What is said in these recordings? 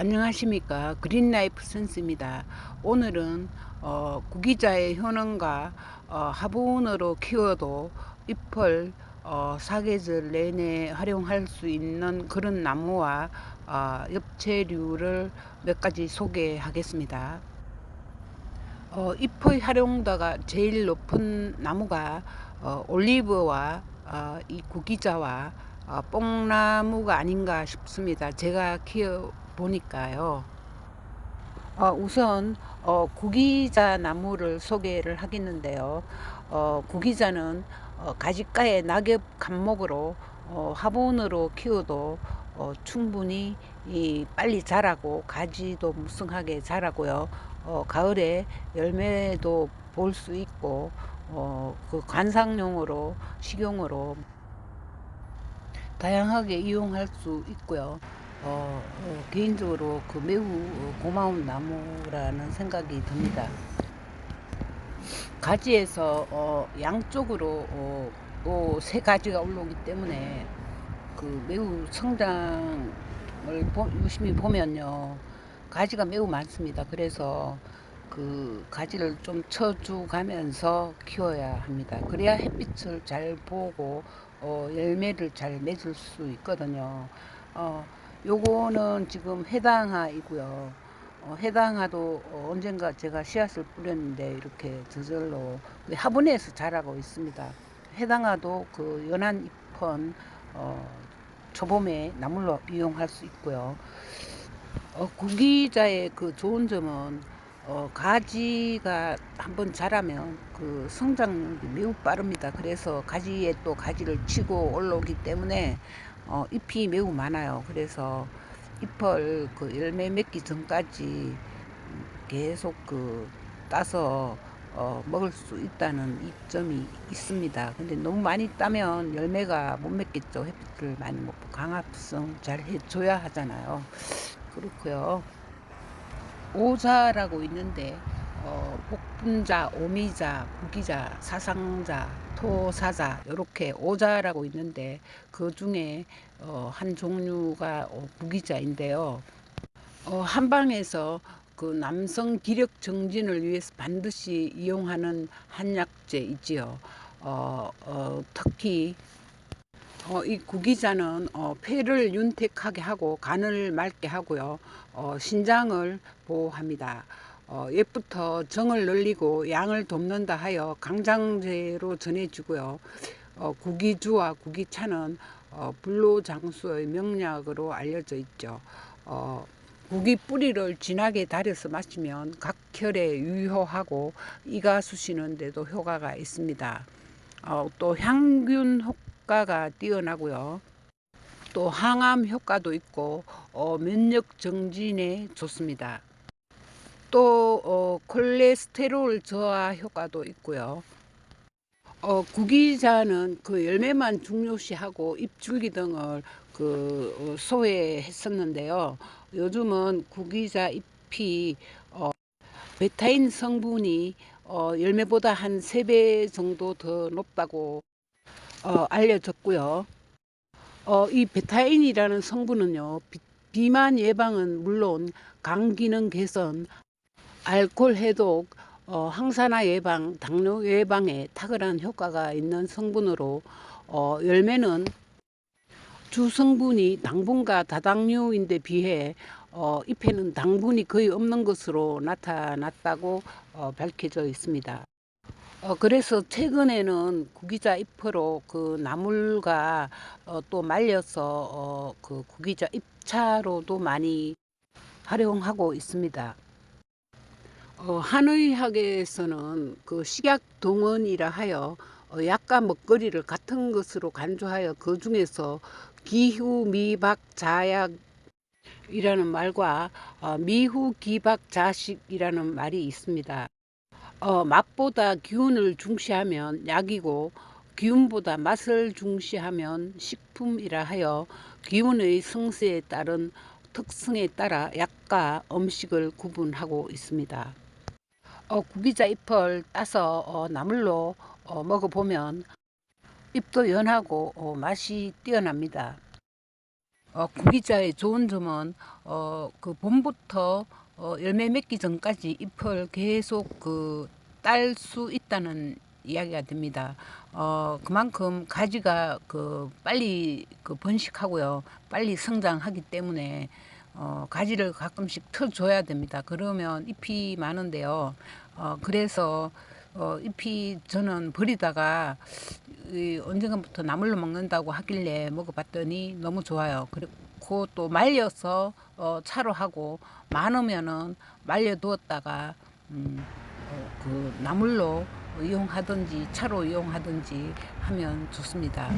안녕하십니까. 그린라이프 센스입니다. 오늘은 어, 구기자의 효능과 어, 화분으로 키워도 잎을 어, 사계절 내내 활용할 수 있는 그런 나무와 어, 엽채류를 몇 가지 소개하겠습니다 어, 잎의 활용도가 제일 높은 나무가 어, 올리브와 어, 이 구기자와 어, 뽕나무가 아닌가 싶습니다. 제가 키워 보니까요. 어, 우선 어, 구기자 나무를 소개를 하겠는데요. 어, 구기자는 어, 가지가의 낙엽 감목으로 어, 화분으로 키워도 어, 충분히 이, 빨리 자라고 가지도 무성하게 자라고요. 어, 가을에 열매도 볼 수 있고 어, 그 관상용으로 식용으로 다양하게 이용할 수 있고요. 어, 어, 개인적으로 그 매우 고마운 나무라는 생각이 듭니다. 가지에서 어, 양쪽으로 어, 또세 가지가 올라오기 때문에 그 매우 성장을 보, 유심히 보면요 가지가 매우 많습니다. 그래서 그 가지를 좀 쳐주 가면서 키워야 합니다. 그래야 햇빛을 잘 보고 어, 열매를 잘 맺을 수 있거든요. 어, 요거는 지금 해당하이고요. 어, 해당하도 어, 언젠가 제가 씨앗을 뿌렸는데 이렇게 저절로 그 화분에서 자라고 있습니다. 해당하도 그 연한 잎은 어, 초봄에 나물로 이용할 수 있고요. 어, 구기자의 그 좋은 점은 어, 가지가 한번 자라면 그 성장력이 매우 빠릅니다. 그래서 가지에 또 가지를 치고 올라오기 때문에 어, 잎이 매우 많아요. 그래서 잎을 그 열매 맺기 전까지 계속 그 따서 어, 먹을 수 있다는 이점이 있습니다. 근데 너무 많이 따면 열매가 못 맺겠죠. 햇빛을 많이 먹고 강합성 잘 해줘야 하잖아요. 그렇고요. 오자라고 있는데 어, 복분자, 오미자, 구기자, 사상자, 토사자 이렇게 오자라고 있는데 그 중에 어, 한 종류가 어, 무기자인데요. 어, 한방에서 그 남성 기력 정진을 위해서 반드시 이용하는 한약재 있지요. 어, 어, 특히 어, 이 구기자는 어, 폐를 윤택하게 하고 간을 맑게 하고요. 어, 신장을 보호합니다. 어, 옛부터 정을 늘리고 양을 돕는다 하여 강장제로 전해지고요. 어, 구기주와 구기차는 어, 불로장수의 명약으로 알려져 있죠. 어, 구기 뿌리를 진하게 달여서 마시면 각혈에 유효하고 이가 쑤시는데도 효과가 있습니다. 어, 또 향균 효과가 뛰어나고요. 또 항암 효과도 있고 어, 면역 정진에 좋습니다. 또 어, 콜레스테롤 저하 효과도 있고요. 어, 구기자는 그 열매만 중요시하고 잎줄기 등을 그 어, 소외했었는데요. 요즘은 구기자 잎이 어, 베타인 성분이 어, 열매보다 한 3배 정도 더 높다고 어, 알려졌고요. 어, 이 베타인이라는 성분은요, 비, 비만 예방은 물론 간 기능 개선, 알코올 해독, 어, 항산화 예방, 당뇨 예방에 탁월한 효과가 있는 성분으로 어, 열매는 주 성분이 당분과 다당류인데 비해 어, 잎에는 당분이 거의 없는 것으로 나타났다고 어, 밝혀져 있습니다. 어, 그래서 최근에는 구기자 잎으로 그 나물과 어, 또 말려서 어, 그 구기자 잎차로도 많이 활용하고 있습니다. 어, 한의학에서는 그 식약 동원이라 하여 어, 약과 먹거리를 같은 것으로 간주하여 그 중에서 기후 미박 자약 이라는 말과 어, 미후 기박 자식이라는 말이 있습니다. 어, 맛보다 기운을 중시하면 약이고 기운보다 맛을 중시하면 식품이라 하여 기운의 성세에 따른 특성에 따라 약과 음식을 구분하고 있습니다. 어, 구기자 잎을 따서 어, 나물로 어, 먹어보면 잎도 연하고 어, 맛이 뛰어납니다. 어, 구기자의 좋은 점은 어, 그 봄부터 어, 열매 맺기 전까지 잎을 계속 그 딸 수 있다는 이야기가 됩니다. 어, 그만큼 가지가 그 빨리 그 번식하고요. 빨리 성장하기 때문에 어, 가지를 가끔씩 터줘야 됩니다. 그러면 잎이 많은데요. 어, 그래서 어, 잎이 저는 버리다가 이 언젠가부터 나물로 먹는다고 하길래 먹어봤더니 너무 좋아요. 그리고 또 말려서 어, 차로 하고 많으면은 말려 두었다가 음, 어, 그 나물로 이용하든지 차로 이용하든지 하면 좋습니다.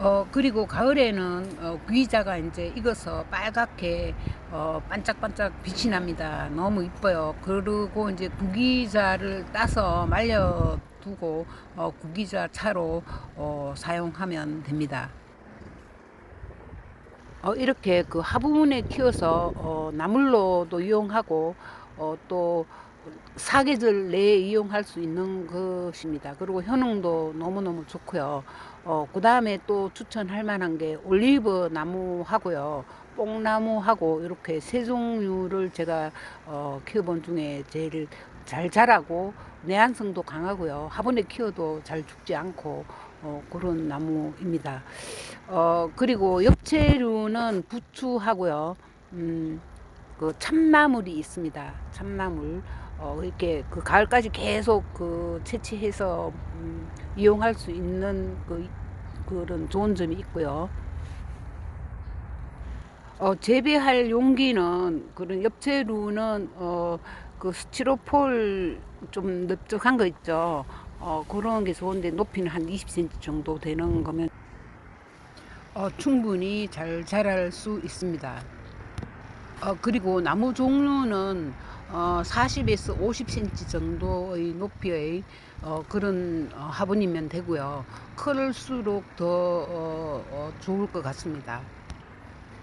어 그리고 가을에는 어, 귀자가 이제 익어서 빨갛게 어, 반짝반짝 빛이 납니다. 너무 이뻐요. 그리고 이제 구기자를 따서 말려 두고 어, 구기자 차로 어, 사용하면 됩니다. 어, 이렇게 그 화분에 키워서 어, 나물로도 이용하고 어, 또 사계절 내에 이용할 수 있는 것입니다. 그리고 효능도 너무너무 좋고요. 어, 그 다음에 또 추천할 만한 게 올리브 나무하고요. 뽕나무하고 이렇게 세 종류를 제가 어, 키워본 중에 제일 잘 자라고 내한성도 강하고요. 화분에 키워도 잘 죽지 않고 어, 그런 나무입니다. 어, 그리고 엽채류는 부추하고요. 음, 그 참나물이 있습니다. 참나물. 어, 이렇게 그 가을까지 계속 그 채취해서 음, 이용할 수 있는 그 그런 좋은 점이 있고요. 어, 재배할 용기는 그런 엽채류는 어, 그 스티로폴 좀 넓적한 거 있죠. 어, 그런 게 좋은데 높이는 한 20cm 정도 되는 거면 어, 충분히 잘 자랄 수 있습니다. 어, 그리고 나무 종류는 어, 40에서 50cm 정도의 높이의 어, 그런 어, 화분이면 되고요. 클수록 더 어, 어, 좋을 것 같습니다.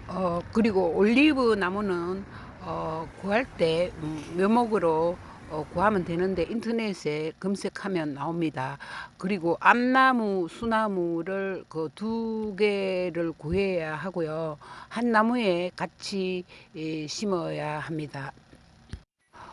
어, 그리고 올리브 나무는 어, 구할 때 음, 묘목으로 어, 구하면 되는데 인터넷에 검색하면 나옵니다. 그리고 암나무, 수나무를 그 두 개를 구해야 하고요. 한 나무에 같이 예, 심어야 합니다.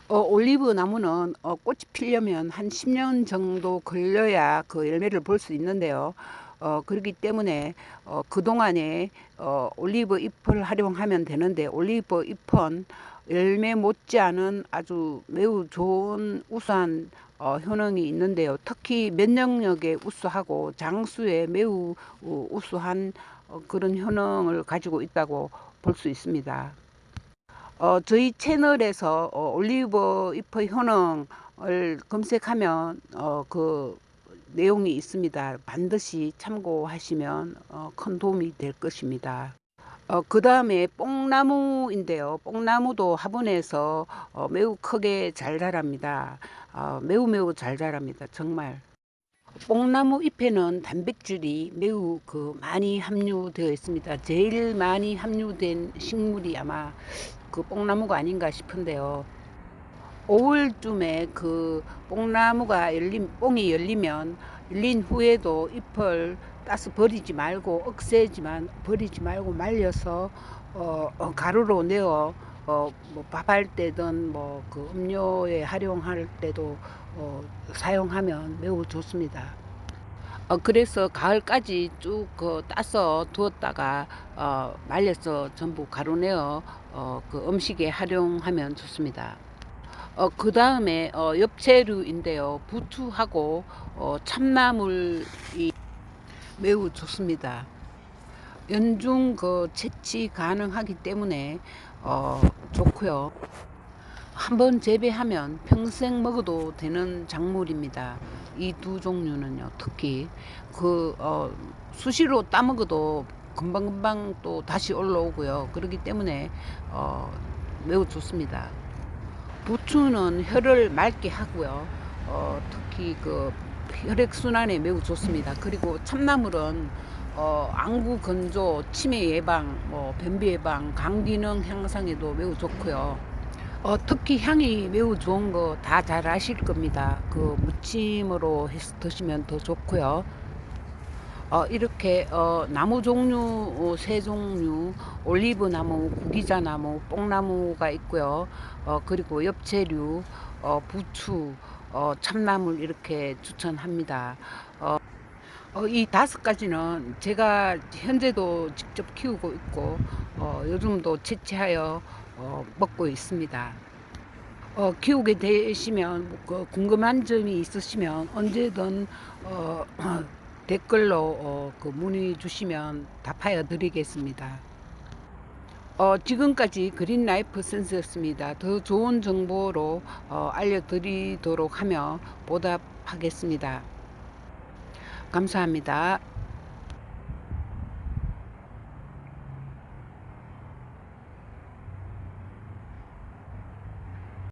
어, 올리브 나무는 어, 꽃이 피려면 한 10년 정도 걸려야 그 열매를 볼 수 있는데요. 어, 그렇기 때문에 어, 그동안에 어, 올리브 잎을 활용하면 되는데 올리브 잎은 열매 못지않은 아주 매우 좋은 우수한 어, 효능이 있는데요. 특히 면역력에 우수하고 장수에 매우 어, 우수한 어, 그런 효능을 가지고 있다고 볼 수 있습니다. 어, 저희 채널에서 어, 올리브 잎의 효능을 검색하면 어, 그 내용이 있습니다. 반드시 참고하시면 어, 큰 도움이 될 것입니다. 어, 그 다음에 뽕나무인데요. 뽕나무도 화분에서 어, 매우 크게 잘 자랍니다. 어, 매우 매우 잘 자랍니다. 정말. 뽕나무 잎에는 단백질이 매우 그 많이 함유되어 있습니다. 제일 많이 함유된 식물이 아마 그 뽕나무가 아닌가 싶은데요. 5월쯤에 그 뽕나무가 열림, 뽕이 열리면 열린 후에도 잎을 따서 버리지 말고 억세지만 버리지 말고 말려서 어, 어, 가루로 내어 어, 뭐 밥할 때든 뭐 그 음료에 활용할 때도 어, 사용하면 매우 좋습니다. 어, 그래서 가을까지 쭉 그 따서 두었다가 어, 말려서 전부 가루내어 어, 그 음식에 활용하면 좋습니다. 어, 그 다음에 어, 엽채류인데요. 부추하고 어, 참나물이 매우 좋습니다. 연중 그 채취 가능하기 때문에 어, 좋고요. 한번 재배하면 평생 먹어도 되는 작물입니다. 이 두 종류는요, 특히 그 어, 수시로 따먹어도 금방금방 또 다시 올라오고요. 그렇기 때문에 어, 매우 좋습니다. 부추는 혀를 맑게 하고요. 어, 특히 그 혈액 순환에 매우 좋습니다. 그리고 참나물은 어, 안구 건조, 치매 예방, 뭐 변비 예방, 간 기능 향상에도 매우 좋고요. 어, 특히 향이 매우 좋은 거 다 잘 아실 겁니다. 그 무침으로 해서 드시면 더 좋고요. 어, 이렇게 어, 나무 종류 어, 세 종류 올리브 나무, 구기자 나무, 뽕나무가 있고요. 어, 그리고 엽채류, 어, 부추, 어, 참나물 이렇게 추천합니다. 어, 어, 이 다섯 가지는 제가 현재도 직접 키우고 있고 어, 요즘도 채취하여 어, 먹고 있습니다. 어, 키우게 되시면 그 궁금한 점이 있으시면 언제든 어, 댓글로 어, 그 문의 주시면 답하여 드리겠습니다. 어, 지금까지 그린 라이프 센스였습니다. 더 좋은 정보로 어, 알려드리도록 하며 보답하겠습니다. 감사합니다.